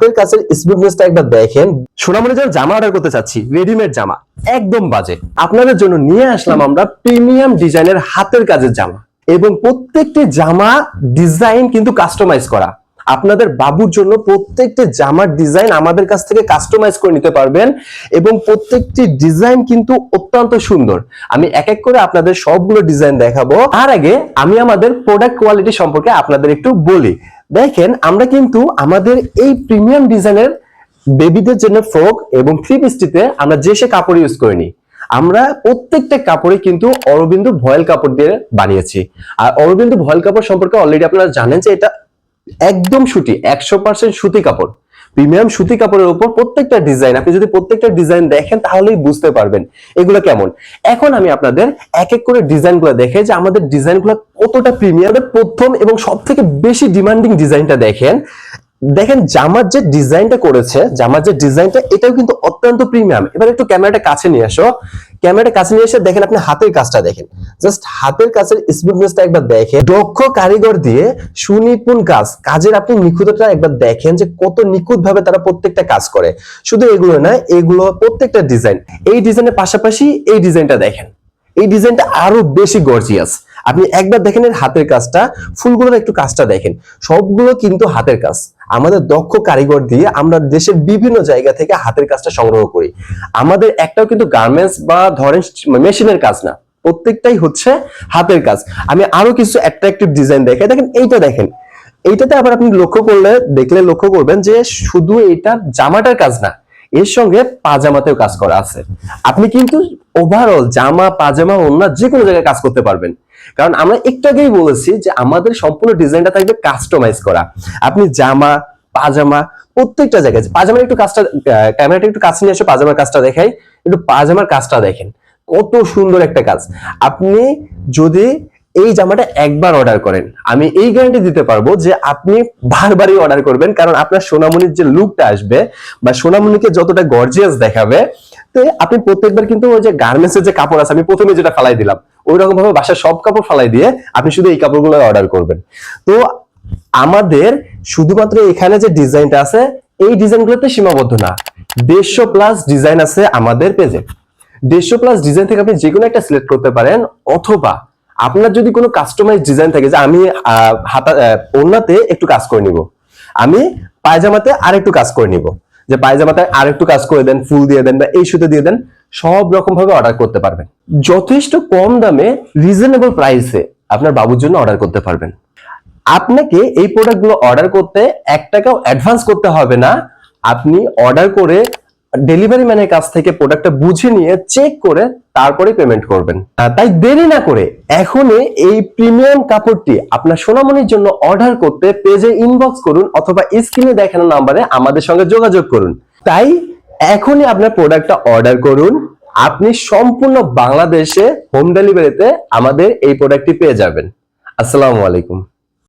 হাতের কাছে স্মুথনেসটা একবার দেখেন। সোনামণি যেন জামা অর্ডার করতে চাচ্ছি রেডিমেড জামা, একদম বাজে। আপনাদের জন্য নিয়ে আসলাম আমরা প্রিমিয়াম ডিজাইনের হাতের কাজের জামা। এবং প্রত্যেকটি জামা ডিজাইন কিন্তু কাস্টমাইজ করা। আপনাদের বাবুর জন্য প্রত্যেকটি জামার ডিজাইন আমাদের কাছ থেকে কাস্টমাইজ করে নিতে পারবেন এবং প্রত্যেকটি ডিজাইন কিন্তু অত্যন্ত সুন্দর। আমি এক এক করে আপনাদের সবগুলো ডিজাইন দেখাবো। তার আগে আমি আমাদের প্রোডাক্ট কোয়ালিটি সম্পর্কে আপনাদের একটু বলি। দেখেন, আমরা কিন্তু আমাদের এই প্রিমিয়াম ডিজাইনের বেবিদের জন্য ফ্রক এবং থ্রি পিসটিতে আমরা যে সে কাপড় ইউজ করিনি আমরা প্রত্যেকটা কাপড়ে কিন্তু অরবিন্দু ভয়েল কাপড় দিয়ে বানিয়েছি। আর অরবিন্দু ভয়েল কাপড় সম্পর্কে অলরেডি আপনারা জানেন যে এটা একদম সুতি, একশো পার্সেন্ট সুতি কাপড়। প্রিমিয়াম সুতি কাপড়ের উপর প্রত্যেকটা ডিজাইন, আপনি যদি প্রত্যেকটা ডিজাইন দেখেন, তাহলেই বুঝতে পারবেন এগুলো কেমন। এখন আমি আপনাদের এক এক করে ডিজাইনগুলো দেখে যে আমাদের ডিজাইনগুলো কতটা প্রিমিয়ামের প্রথম এবং সব থেকে বেশি ডিমান্ডিং ডিজাইনটা দেখেন। দেখেন জামার যে ডিজাইনটা করেছে, জামার যে ডিজাইনটা, এটাও কিন্তু অত্যন্ত প্রিমিয়াম এবার একটু ক্যামেরাটা কাছে নিয়ে আসো। ক্যামেরাটা কাছে নিয়ে এসে দেখেন আপনি হাতের কাজটা দেখেন। জাস্ট হাতের কাজের স্মুথনেসটা একবার দেখেন। দক্ষ কারিগর দিয়ে সুনিপুণ কাজ, কাজের আপনি নিখুঁতটা একবার দেখেন যে কত নিখুঁত ভাবে তারা প্রত্যেকটা কাজ করে। শুধু এগুলো না, এগুলো প্রত্যেকটা ডিজাইন। এই ডিজাইনের পাশাপাশি এই ডিজাইনটা দেখেন। এই ডিজাইনটা আরও বেশি গর্জিয়াস আপনি একবার দেখেন এর হাতের কাজটা, ফুলগুলোর একটু কাজটা দেখেন। সবগুলো কিন্তু হাতের কাজ। আমাদের দক্ষ কারিগর দিয়ে আমরা দেশের বিভিন্ন জায়গা থেকে হাতের কাজটা সংগ্রহ করি। আমাদের একটাও কিন্তু গার্মেন্টস বা ধরেন মেশিনের কাজ না। প্রত্যেকটাই হচ্ছে হাতের কাজ। আমি আরও কিছু অ্যাট্রাকটিভ ডিজাইন দেখে দেখেন, এইটা দেখেন। এইটাতে আবার আপনি লক্ষ্য করলে, দেখলে লক্ষ্য করবেন যে শুধু এটা জামাটার কাজ না, এর সঙ্গে পাজামাতেও কাজ করা আছে। আপনি কিন্তু ওভারঅল জামা, পাজামা অন্য যে কোনো জায়গায় কাজ করতে পারবেন। কারণ আমরা একটু আগেই বলেছি যে আমাদের সম্পূর্ণ ডিজাইনটা থাকবে কাস্টমাইজ করা। আপনি জামা, পাজামা, প্রত্যেকটা জায়গায় পাজামার একটু কাজটা ক্যামেরাটা একটু কাছে নিয়ে এসে পাজামার কাজটা দেখাই, একটু পাজামার কাজটা দেখেন। কত সুন্দর একটা কাজ। আপনি যদি এই জামাটা একবার অর্ডার করেন, আমি এই গ্যারান্টি দিতে পারব যে আপনি বারবারই অর্ডার করবেন, কারণ আপনার সোনামণির যে লুকটা আসবে বা সোনামণিকে যতটা গর্জিয়াস দেখাবে তো আপনি প্রত্যেকবার কিন্তু ওই যে গার্মেন্টসের যে কাপড় আছে আমি প্রথমে যেটা ফালাই দিলাম ওই রকম ভাবে বাসার সব কাপড় ফালাই দিয়ে আপনি শুধু এই কাপড়গুলো অর্ডার করবেন। তো আমাদের শুধুমাত্র এখানে যে ডিজাইনটা আছে এই ডিজাইনগুলোতে সীমাবদ্ধ না। দেড়শো প্লাস ডিজাইন আছে আমাদের পেজে দেড়শো প্লাস ডিজাইন থেকে আপনি যে কোনো একটা সিলেক্ট করতে পারেন অথবা আপনার যদি কোনো কাস্টমাইজ ডিজাইন থাকে যে আমি হাতা আহ, ওড়নাতে একটু কাজ করে নিব। আমি পায়জামাতে আর একটু কাজ করে নিব। যে পায়জামাতে আর একটু কাজ করে দেন, ফুল দিয়ে দেন বা এই সুতো দিয়ে দেন, সব রকম ভাবে অর্ডার করতে পারবেন। যথেষ্ট কম দামে রিজনেবল প্রাইসে আপনার বাবুর জন্য অর্ডার করতে পারবেন। আপনাকে এই প্রোডাক্টগুলো অর্ডার করতে এক টাকাও অ্যাডভান্স করতে হবে না। আপনি অর্ডার করে ডেলিভারি ম্যানের কাছ থেকে প্রোডাক্টটা বুঝে নিয়ে চেক করে তারপরে পেমেন্ট করবেন। তাই দেরি না করে এখনই এই প্রিমিয়াম কাপড়টি আপনার সোনামণির জন্য অর্ডার করতে পেজে ইনবক্স করুন অথবা স্ক্রিনে দেখানো নাম্বারে আমাদের সঙ্গে যোগাযোগ করুন। তাই এখনই আপনার প্রোডাক্টটা অর্ডার করুন। আপনি সম্পূর্ণ বাংলাদেশে হোম ডেলিভারিতে আমাদের এই প্রোডাক্টটি পেয়ে যাবেন। আসসালামু আলাইকুম।